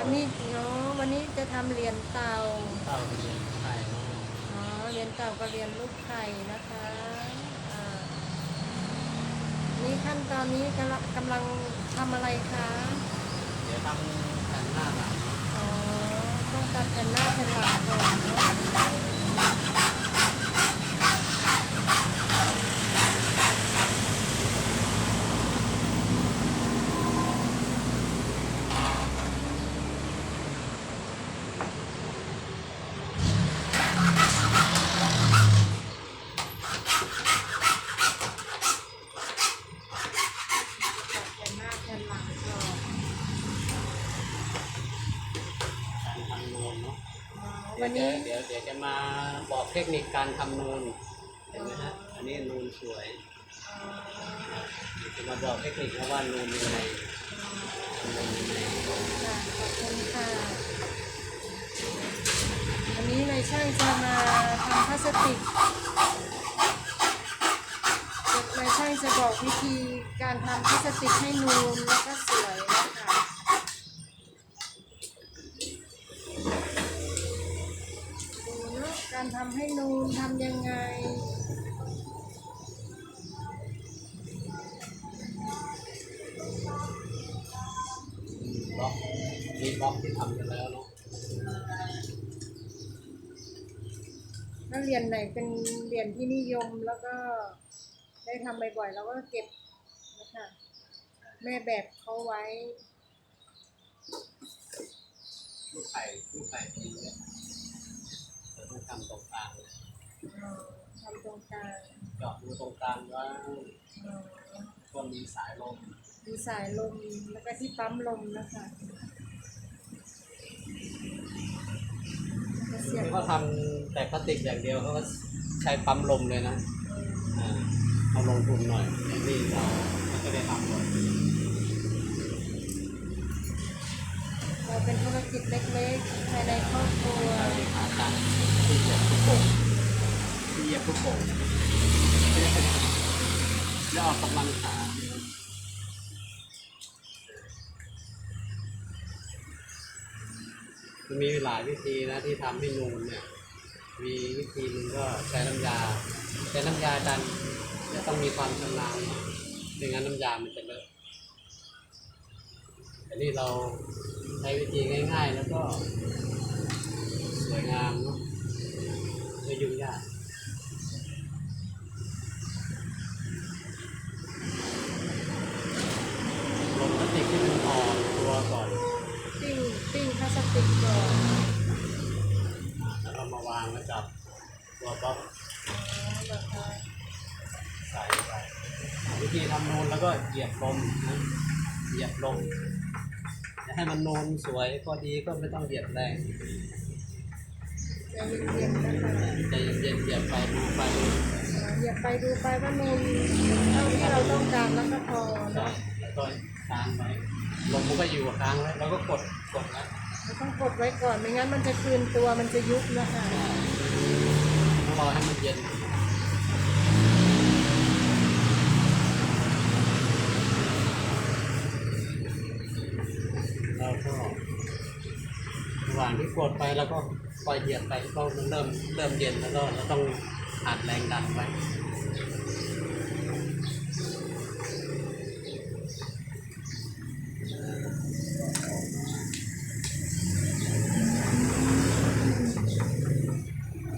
ทำเหรียญเต่าเต่าเลี้ยงไข่อ๋อเหรียญเต่ากับเหรียญลูกไข่นะคะอ่านี่ขั้นตอนนี้กำลังกำลังทำอะไรคะเดี๋ยวทำแผ่นหน้าหลังอ๋อต้องตัดแผ่นหน้าแผ่นหลังก่อนเนาะตัดแผ่นหน้าแผ่นหลังก่อน การทำนูนเนาะ อ๋อ วันนี้เดี๋ยวเดี๋ยวจะมาบอกเทคนิคการทำนูนเห็นไหมฮะอันนี้นูนสวยอ๋อเดี๋ยวจะมาบอกเทคนิคนะว่านูนยังไงทำนูนยังไงค่ะขอบคุณค่ะวันนี้นายช่างจะมาทำพลาสติกนายช่างจะบอกวิธีการทำพลาสติกให้นูนแล้วก็สวยนะคะดูเนาะ การทำให้นูนทำยังไง บล็อกมีบล็อกที่ทำกันแล้วเนาะถ้าเรียนไหนเป็นเรียนที่นิยมแล้วก็ได้ทำบ่อยๆแล้วก็เก็บนะคะแม่แบบเขาไว้ ลูกไข่ลูกไข่ดีเนี่ย เราต้องทำตรงกลางเลยเอ่อทำตรงกลางเจาะรูตรงกลางว่าเอ่อก็มีสายลมมีสายลมแล้วก็ที่ปั๊มลมนะคะแล้วก็เสียบเขาทำแต่พลาสติกอย่างเดียวเขาก็ใช้ปั๊มลมเลยนะอ่าเอาลงทุนหน่อยอย่างนี้เราไม่ได้ทำหมดเรา เป็นธุรกิจเล็กๆภายในครอบครัวเราที่าตั้งที่เหยียบทุกโป่งที่เหยียบโป่งแล้วออกกำลังขามันมีหลายวิธีนะที่ทำให้นูนเนี่ย มีวิธีหนึงก็ใช้น้ำยา ใช้น้ำยาดันจะต้องมีความชำนาญไม่งั้นน้ำยามันจะเลอะ แต่นี่เราใช้วิธีง่าย ๆ แล้วก็ สวยงามเนาะไม่ยุ่งยากลงพลาสติกที่มันอ่อนตัวก่อนปิ้งปิ้งพลาสติกก่อนแล้วเรามาวางแล้วจับตัวบล็อกอ๋อแบบว่าใส่ไปวิธีทำนูนแล้วก็เหยียบลมนะเหยียบลม ให้มันนูนสวยพอดีก็ไม่ต้องเหยียบแรงใจเย็นๆนะคะใจเย็นๆเหยียบไปดูไปอย่าไปดูไปว่านูนเท่าที่เราต้องการแล้วก็พอใช่เนาะแล้วก็ค้างไว้ลมมันก็อยู่ค้างไว้แล้วก็กดกดแล้วเราต้องกดไว้ก่อนไม่งั้นมันจะคืนตัวมันจะยุบนะคะต้องรอให้มันเย็น แล้วก็ระหว่างที่กดไปแล้วก็ปล่อยเหยียบไปก็มันเริ่มเริ่มเย็นแล้วก็เราต้องอัดแรงดันไว้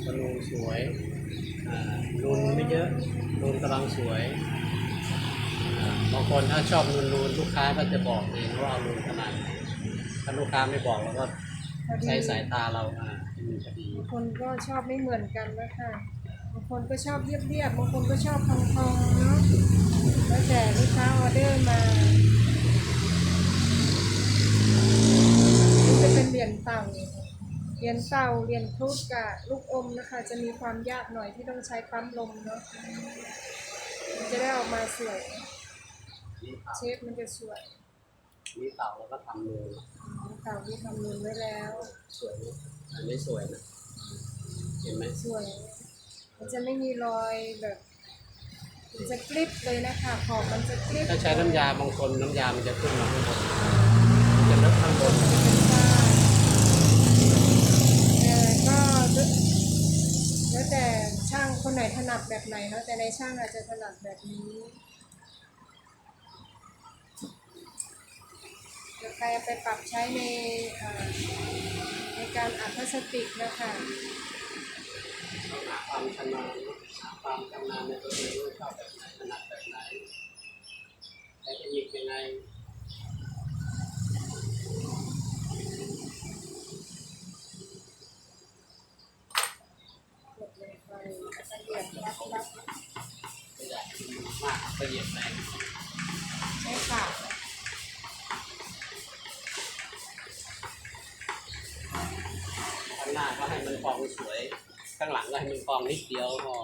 ระนูนสวยนูนไม่เยอะนูนกำลังสวยบางคนถ้าชอบนูนนูนลูกค้าก็จะบอกเองว่าเอานูนขนาดไหน ถ้าลูกค้าไม่บอกเราก็พอดีใช้สายตาเราอ่าให้มันพอดีบางคนก็ชอบไม่เหมือนกันนะคะบางคนก็ชอบเรียบๆบางคนก็ชอบพองๆเนาะแล้วแต่ลูกค้าออเดอร์มานี่จะเป็นเหรียญเต่าเหรียญเต่าเหรียญครุฑกับลูกอมนะคะ จะมีความยากหน่อยที่ต้องใช้ปั๊มลมเนาะมันจะได้ออกมาสวย นี่เต่าเชฟมันจะสวย นี่เต่าแล้วก็ทำนูนอ๋อ เก่าที่ทำเงินไว้แล้ว สวยไหมอันนี้สวยนะเห็นไหมสวย มันจะไม่มีรอยแบบมันจะกริบเลยนะคะขอบมันจะกริบถ้าใช้น้ำยาบางคนน้ำยามันจะขึ้นมาข้างบนมันจะเลอะข้างบนเออก็แล้วแต่ช่างคนไหนถนัดแบบไหนเนาะแต่ในช่างอาจจะถนัดแบบนี้ ไปไปปรับใช้ในในการอัดพลาสติกนะคะความชำนาญความชำนาญในตัวเองว่าชอบแบบไหนถนัดแบบไหนใช้เทคนิคยังไง ให้มันฟองสวย ข้างหลังก็ให้มันฟองนิดเดียวพอ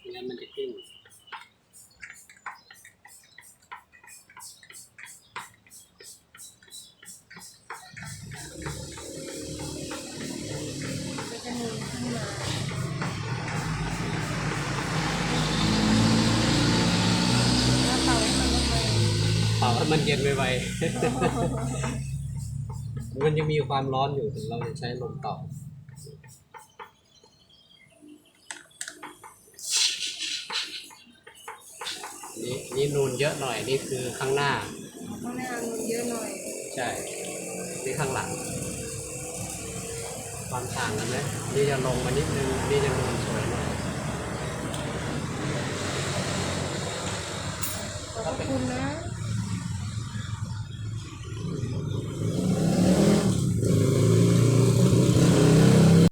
ไม่งั้นมันจะขึ้นก็จะมีขึ้นมาเป่ามันไปเป่าให้มันเย็นไวๆมันยังมีความร้อนอยู่ถึงเราจะใช้ลมเป่า นี่นี่นูนเยอะหน่อยนี่คือข้างหน้า ข้างหน้ามันเยอะหน่อย ใช่ นี่ข้างหลัง ความต่างกันไหมนี่จะลงมานิดนึงนี่จะนูน